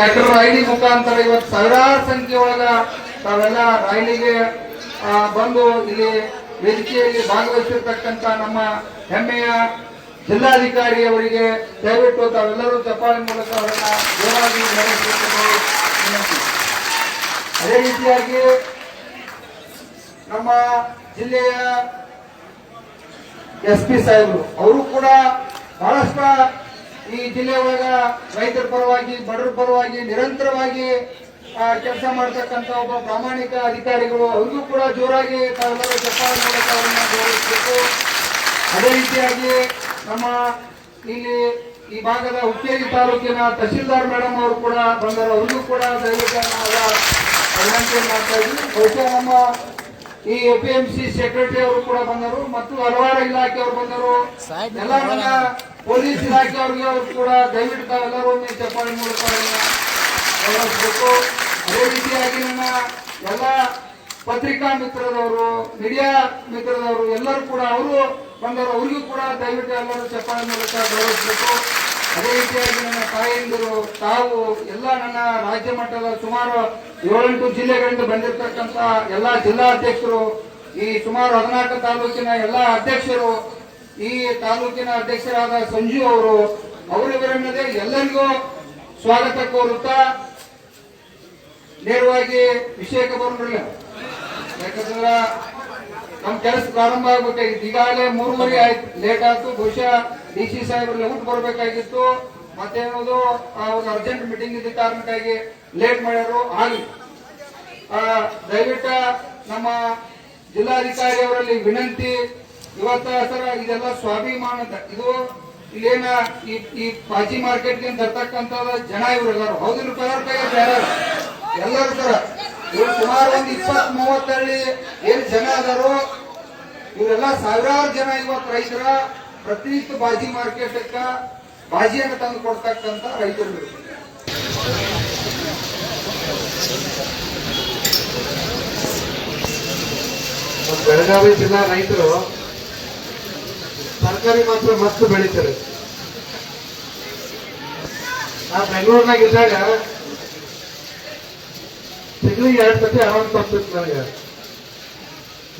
Tractor ರೈಲಿ ಮುಖಾಂತರ ಇವತ್ತು ಸಾವಿರಾರು ಸಂಖ್ಯೆ ಒಳಗ ತಾವೆಲ್ಲ ರೈಲಿಗೆ ಬಂದು ಇಲ್ಲಿ ವೇದಿಕೆಯಲ್ಲಿ ಭಾಗವಹಿಸಿರ್ತಕ್ಕಂತ ನಮ್ಮ ಹೆಮ್ಮೆಯ ಜಿಲ್ಲಾಧಿಕಾರಿ ಅವರಿಗೆ ದಯವಿಟ್ಟು ತಾವೆಲ್ಲರೂ ಚಪ್ಪಾಳೆ ಮೂಲಕ ಅವರನ್ನ ಜೋರಾಗಿ ಅದೇ ರೀತಿಯಾಗಿ ನಮ್ಮ ಜಿಲ್ಲೆಯ ಎಸ್ ಪಿ ಸಾಹೇಬರು, ಅವರು ಕೂಡ ಬಹಳಷ್ಟು ಈ ಜಿಲ್ಲೆ ಒಳಗ ರೈತರ ಪರವಾಗಿ ಬಡವರ ಪರವಾಗಿ ನಿರಂತರವಾಗಿ ಕೆಲಸ ಮಾಡ್ತಕ್ಕಂಥ ಒಬ್ಬ ಪ್ರಾಮಾಣಿಕ ಅಧಿಕಾರಿಗಳು ಅವರಿಗೂ ಕೂಡ ಜೋರಾಗಿ ತಾವೆಲ್ಲರೂ ಚಪ್ಪಾಳೆ ಮೂಲಕ ಅವರನ್ನ ಗೌರವಿಸಬೇಕು. ಅದೇ ರೀತಿಯಾಗಿ ನಮ್ಮ ಇಲ್ಲಿ ಈ ಭಾಗದ ಹುಕ್ಕೇರಿ ತಾಲೂಕಿನ ತಹಶೀಲ್ದಾರ್ ಮೇಡಮ್ ಅವರು ಕೂಡ ಬಂದರು. ಅವ್ರಿಗೂ ಕೂಡ ದಯವಿಟ್ಟು ವಿನಂತಿ ಮಾಡ್ತಾ ಇದ್ವಿ ಬಹುಶಃ ನಮ್ಮ ಈ A P M C secretary ಅವರು ಕೂಡ ಬಂದರು ಮತ್ತು ಹಲವಾರು ಇಲಾಖೆಯವರು ಬಂದರು. ಎಲ್ಲ ಪೊಲೀಸ್ ಇಲಾಖೆಯವರಿಗೆ ಕೂಡ ದಯವಿಟ್ಟು ತಾವೆಲ್ಲರೂ ಒಮ್ಮೆ ಚಪ್ಪಾಳೆ ಮೂಲಕ ಅದೇ ರೀತಿಯಾಗಿ ನನ್ನ ಎಲ್ಲ ಪತ್ರಿಕಾ ಮಿತ್ರದವರು, ಮೀಡಿಯಾ ಮಿತ್ರದವರು ಎಲ್ಲರೂ ಕೂಡ ಅವರು ಬಂದವರು, ಅವ್ರಿಗೂ ಕೂಡ ದಯವಿಟ್ಟು ಎಲ್ಲರೂ ಚಪ್ಪಾಳೆ ಮೂಲಕ ಗೌರವಿಸಬೇಕು. ಅದೇ ರೀತಿಯಾಗಿ ನನ್ನ ತಾಯಂದಿರು ತಾವು ಎಲ್ಲ ನನ್ನ ರಾಜ್ಯ ಮಟ್ಟದ ಸುಮಾರು ಏಳೆಂಟು ಜಿಲ್ಲೆಗಳಿಂದ ಬಂದಿರತಕ್ಕಂತ ಎಲ್ಲ ಜಿಲ್ಲಾಧ್ಯಕ್ಷರು, ಈ ಸುಮಾರು ಹದಿನಾಲ್ಕು ತಾಲೂಕಿನ ಎಲ್ಲ ಅಧ್ಯಕ್ಷರು ಈ ತಾಲೂಕಿನ ಅಧ್ಯಕ್ಷರಾದ ಸಂಜು ಅವರು ಅವರಿವರನ್ನದೇ ಎಲ್ಲರಿಗೂ ಸ್ವಾಗತ ಕೋರುತ್ತಾ ನೇರವಾಗಿ ವಿಷಯಕ್ಕೆ ಬರೋದಿಲ್ಲ ಯಾಕಂದ್ರೆ ನಮ್ ಕೆಲಸ ಪ್ರಾರಂಭ ಆಗ್ಬೇಕಾಗಿತ್ತು ಈಗಾಗಲೇ ಮೂರುವರೆ ಆಯ್ತು. ಲೇಟ್ ಆಯ್ತು. ಬಹುಶಃ ಡಿ ಸಿ ಸಾಹೇಬ್ರಲ್ಲಿ ಊಟ ಬರಬೇಕಾಗಿತ್ತು ಮತ್ತೇನೋದು ಒಂದು ಅರ್ಜೆಂಟ್ ಮೀಟಿಂಗ್ ಇದ್ದ ಕಾರಣಕ್ಕಾಗಿ ಲೇಟ್ ಮಾಡ್ಯಾರು ಆಗಲಿ ದಯವಿಟ್ಟು ನಮ್ಮ ಜಿಲ್ಲಾಧಿಕಾರಿ ಅವರಲ್ಲಿ ವಿನಂತಿ ಇವತ್ತ ಸರ ಇದೆಲ್ಲ ಸ್ವಾಭಿಮಾನದ, ಇದು ಇಲ್ಲೇನ ಈ ಈ ಮಾರ್ಕೆಟ್ಗೆ ತರ್ತಕ್ಕಂತ ಜನ ಇವರೆಲ್ಲರೂ. ಹೌದಿಲ್ಲ ಪದಾರ್ಥ ಎಲ್ಲರೂ ಸರ. ಇವ್ರು ಸುಮಾರು ಒಂದು ಇಪ್ಪತ್ ಮೂವತ್ತಳ್ಳಿ ಏನ್ ಜನ ಅದಾರು, ಇವರೆಲ್ಲ ಸಾವಿರಾರು ಜನ ಇವತ್ತು ರೈತರ ಪ್ರತಿನಿತ್ಯ ಬಾಜಿ ಮಾರ್ಕೆಟ್ ಬಾಜಿಯನ್ನು ತಂದು ಕೊಡ್ತಕ್ಕಂತ ರೈತರು ಬೆಳಗಾವಿ ಜಿಲ್ಲಾ ರೈತರು ತರಕಾರಿ ಮಾತ್ರ ಮಸ್ತ್ ಬೆಳಿತಾರೆ. ಆ ಬೆಂಗಳೂರಿನಾಗ ಇದ್ದಾಗ ತಿಂಗಳಿಗೆ ಎರಡು ಸತಿ ಆರಾಮ್ ಬರ್ತಿತ್ತು ನನಗೆ.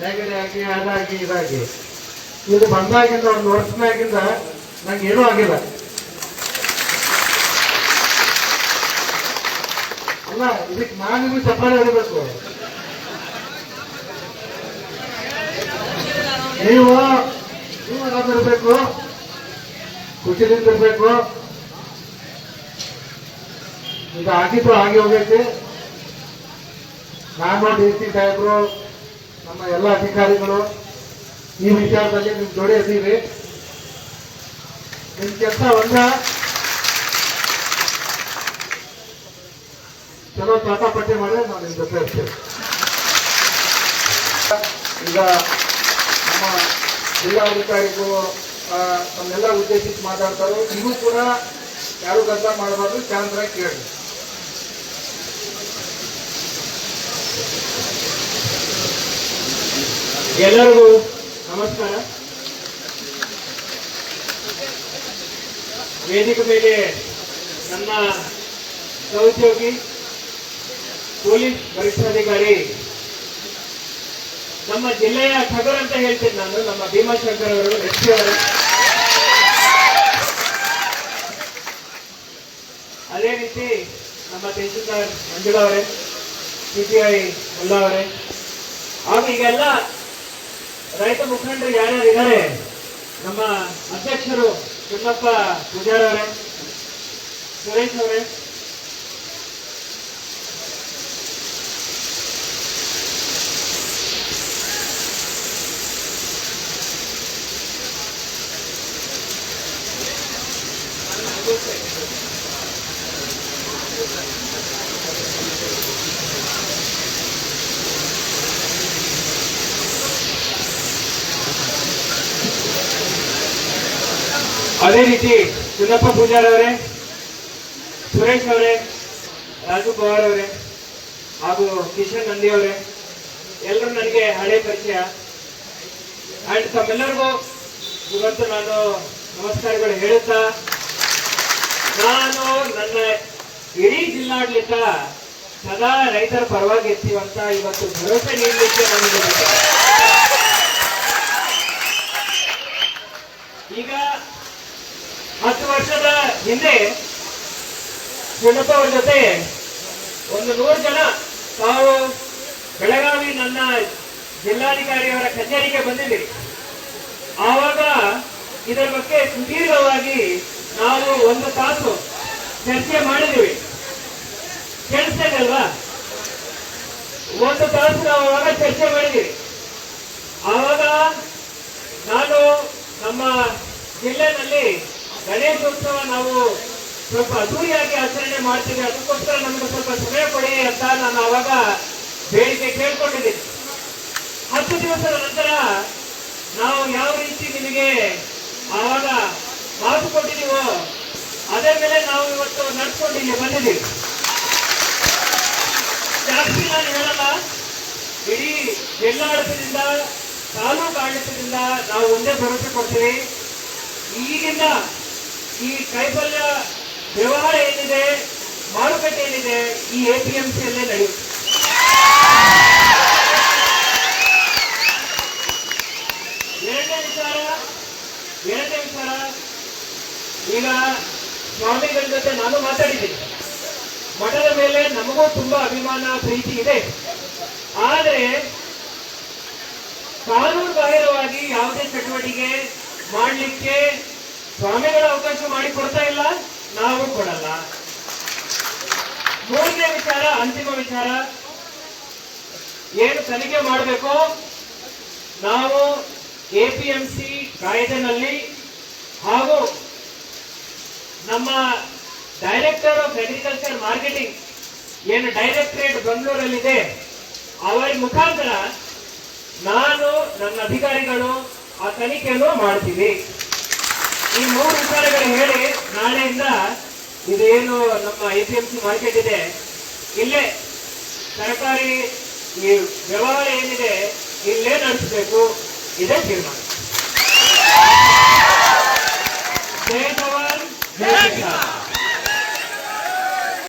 ನೆಗಡಿ ಆಗಿ ಅದಾಗಿ, ಇದಾಗಿ. ಇದು ಬಂದಾಗಿಂದ ಒಂದು ವರ್ಷನಾಗಿಂದ ನಂಗೆ ಏನೂ ಆಗಿಲ್ಲ. ಅಲ್ಲ, ಇದಕ್ಕೆ ನಾನಿಗೂ ಚಪ್ಪಾಳೆ ಹೊಡಿಬೇಕು. ನೀವು ನೀವು ಖುಷಿಯಿಂದ ಇರ್ಬೇಕು ಈಗ ಆಗಿದ್ದು ಆಗಿ ಹೋಗೈತಿ. ನಾನು ಡಿ ಸಿ ಸಾಹೇಬರು, ನಮ್ಮ ಎಲ್ಲ ಅಧಿಕಾರಿಗಳು, ಈ ವಿಚಾರದಲ್ಲಿ ನಿಮ್ ಜೋಡಿ ಇದ್ದೀವಿ. ನಿಮ್ ಕೆಲಸ ಒಂದ. ಚಲೋ ತಾಟಾಪಟ್ಟಿ ಮಾಡಿ ನಾನು ನಿಮ್ ಜೊತೆ ಇರ್ತೇನೆ. ಈಗ ನಮ್ಮ ಜಿಲ್ಲಾಧಿಕಾರಿಗಳು ಆ, ತಮ್ಮೆಲ್ಲ ಉದ್ದೇಶಿಸಿ ಮಾತಾಡ್ತಾರೋ ಇದು ಕೂಡ ಯಾರು ಗದ್ದ ಮಾಡಬಾರ್ದು ಚಾಂತರ ಕೇಳಿ. ಎಲ್ಲರಿಗೂ ನಮಸ್ಕಾರ. ವೇದಿಕೆ ಮೇಲೆ ನನ್ನ ಸಹೋದ್ಯೋಗಿ ಪೊಲೀಸ್ ವರಿಷ್ಠಾಧಿಕಾರಿ ನಮ್ಮ ಜಿಲ್ಲೆಯ ಖಗರ್ ಅಂತ ಹೇಳ್ತೀನಿ ನಾನು, ನಮ್ಮ ಭೀಮಾಶಂಕರ್ ಅವರು ಪಿ ಅವರು. ಅದೇ ರೀತಿ ನಮ್ಮ ತಹಸೀಲ್ದಾರ್ ಮಂಜುಳಾ ಅವರೇ ಸಿಪಿಐ ಮುಲ್ಲಾ ಅವರೇ. ಹಾಗೂ ಈಗೆಲ್ಲ ರೈತ ಮುಖಂಡರು ಯಾರ್ಯಾರು ಇದ್ದಾರೆ, ನಮ್ಮ ಅಧ್ಯಕ್ಷರು ಚಿನ್ನಪ್ಪ ಪೂಜಾರವರೇ ಸುರೇಶ್ ಅವರೇ. ಅದೇ ರೀತಿ ಚಿನ್ನಪ್ಪ ಪೂಜಾರ್ ಅವರೇ, ಸುರೇಶ್ ಅವರೇ, ರಾಜು ಪವಾರ್ ಅವರೇ ಹಾಗೂ ಕಿಶನ್ ನಂದಿ ಅವರೇ, ಎಲ್ಲರೂ ನನಗೆ ಹಳೆ ಪರಿಚಯ. ಅಂಡ್ ತಮ್ಮೆಲ್ಲರಿಗೂ ಇವತ್ತು ನಾನು ನಮಸ್ಕಾರಗಳು ಹೇಳುತ್ತಾ, ನಾನು ನನ್ನ ಇಡೀ ಜಿಲ್ಲಾಡಳಿತ ಸದಾ ರೈತರ ಪರವಾಗಿ ಇರ್ತೀವಂತ ಇವತ್ತು ಭರವಸೆ ನೀಡಲಿಕ್ಕೆ ನಮಗೆ ಬಂದಿದೆ. ಈಗ ಹತ್ತು ವರ್ಷದ ಹಿಂದೆ ಗುಣಪ್ಪ ಜೊತೆ ಒಂದು ನೂರು ಜನ ತಾವು ಬೆಳಗಾವಿ ನನ್ನ ಜಿಲ್ಲಾಧಿಕಾರಿಯವರ ಕಚೇರಿಗೆ ಬಂದಿದ್ದೀರಿ. ಆವಾಗ ಇದರ ಬಗ್ಗೆ ಸುದೀರ್ಘವಾಗಿ ನಾವು ಒಂದು ತಾಸು ಚರ್ಚೆ ಮಾಡಿದ್ದೀವಿ. ಕೇಳಿಸ್ತಾ ಇದೆ ಅಲ್ವಾ ಒಂದು ತಾಸು ನಾವು ಆವಾಗ ಚರ್ಚೆ ಮಾಡಿದ್ದೀವಿ. ಆವಾಗ ನಾನು ನಮ್ಮ ಜಿಲ್ಲೆನಲ್ಲಿ ಗಣೇಶೋತ್ಸವ ನಾವು ಸ್ವಲ್ಪ ಅದ್ದೂರಿಯಾಗಿ ಆಚರಣೆ ಮಾಡ್ತೀವಿ. ಅದಕ್ಕೋಸ್ಕರ ನಮಗೆ ಸ್ವಲ್ಪ ಸಮಯ ಕೊಡಿ ಅಂತ ನಾನು ಅವಾಗ ಬೇಡಿಕೆ ಕೇಳ್ಕೊಂಡಿದ್ದೀನಿ. ಹತ್ತು ದಿವಸದ ನಂತರ ನಾವು ಯಾವ ರೀತಿ ನಿಮಗೆ ಆವಾಗ ಮಾತು ಕೊಟ್ಟಿದ್ದೀವೋ ಅದೇ ಮೇಲೆ ನಾವು ಇವತ್ತು ನಡ್ಕೊಂಡು ಇಲ್ಲಿ ಬಂದಿದ್ದೀವಿ. ಜಾಸ್ತಿ ನಾನು ಹೇಳಲ್ಲ. ಇಡೀ ಜಿಲ್ಲಾಡಳಿತದಿಂದ ತಾಲೂಕು ಆಡಳಿತದಿಂದ ನಾವು ಒಂದೇ ಭರವಸೆ ಕೊಡ್ತೀವಿ. ಈಗಿಂದ ಈ ಕೈಬಲ್ಯ ವ್ಯವಹಾರ ಏನಿದೆ, ಮಾರುಕಟ್ಟೆ ಏನಿದೆ, ಈ ಎ ಪಿ ಎಂ ಸಿಯಲ್ಲೇ ನಡೆಯುತ್ತೆ. ಎರಡನೇ ವಿಚಾರ ಎರಡನೇ ವಿಚಾರ, ಈಗ ಸ್ವಾಮಿಗಳ ಜೊತೆ ನಾನು ಮಾತಾಡಿದ್ದೀನಿ. ಮಠದ ಮೇಲೆ ನಮಗೂ ತುಂಬಾ ಅಭಿಮಾನ, ಪ್ರೀತಿ ಇದೆ. ಆದರೆ, ಕಾನೂನು ಬಾಹಿರವಾಗಿ ಯಾವುದೇ ಚಟುವಟಿಕೆ ಮಾಡಲಿಕ್ಕೆ ಸ್ವಾಮಿಗಳ ಅವಕಾಶ ಮಾಡಿ ಕೊಡ್ತಾ ಇಲ್ಲ, ನಾವು ಕೊಡಲ್ಲ. ಮೂರನೇ ವಿಚಾರ, ಅಂತಿಮ ವಿಚಾರ. ಏನು ತನಿಖೆ ಮಾಡಬೇಕು? ನಾವು ಎಪಿಎಂಸಿ ಕಾಯ್ದೆನಲ್ಲಿ ಹಾಗೂ ನಮ್ಮ ಡೈರೆಕ್ಟರ್ ಆಫ್ ಅಗ್ರಿಕಲ್ಚರ್ ಮಾರ್ಕೆಟಿಂಗ್, ಏನು ಡೈರೆಕ್ಟರೇಟ್ ಬೆಂಗಳೂರಲ್ಲಿದೆ, ಅವರ ಮುಖಾಂತರ ನಾನು ನನ್ನ ಅಧಿಕಾರಿಗಳು ಆ ತನಿಖೆಯನ್ನು ಮಾಡ್ತೀವಿ. ಈ ಮೂರು ವಿಚಾರಗಳು ಹೇಳಿ ನಾಳೆಯಿಂದ ಇದೇನು ನಮ್ಮ A P M C market ಇದೆ, ಇಲ್ಲೇ ಸರ್ಕಾರಿ ಈ ವ್ಯವಹಾರ ಏನಿದೆ ಇಲ್ಲೇ ನಡೆಸಬೇಕು, ಇದೇ ತೀರ್ಮಾನ. ಜವಾನ್